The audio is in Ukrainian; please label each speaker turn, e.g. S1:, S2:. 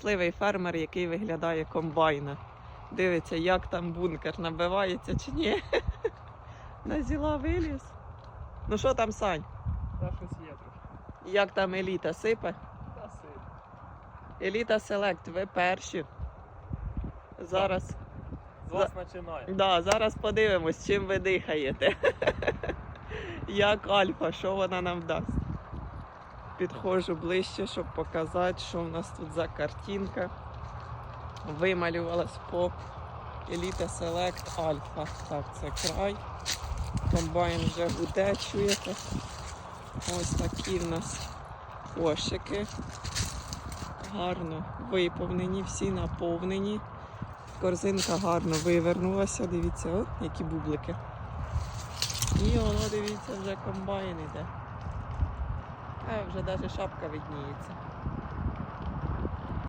S1: Сливий фермер, який виглядає комбайна. Дивиться, як там бункер набивається чи ні. На зіла виліз. Ну що там, Сань?
S2: Та щось є трошки.
S1: Як там еліта сипе?
S2: Та сип.
S1: Еліта Селект, ви перші. Зараз,
S2: З вас починає.
S1: да, зараз подивимось, чим ви дихаєте. Як Альфа, що вона нам дасть? Підходжу ближче, щоб показати, що в нас тут за картинка. Вималювалась по Еліта Селект Альфа. Так, це край. Комбайн вже гуде, чуєте? Ось такі в нас кошики. Гарно виповнені, всі наповнені. Корзинка гарно вивернулася. Дивіться, о, які бублики. І воно, дивіться, вже комбайн іде. Вже навіть шапка видніється.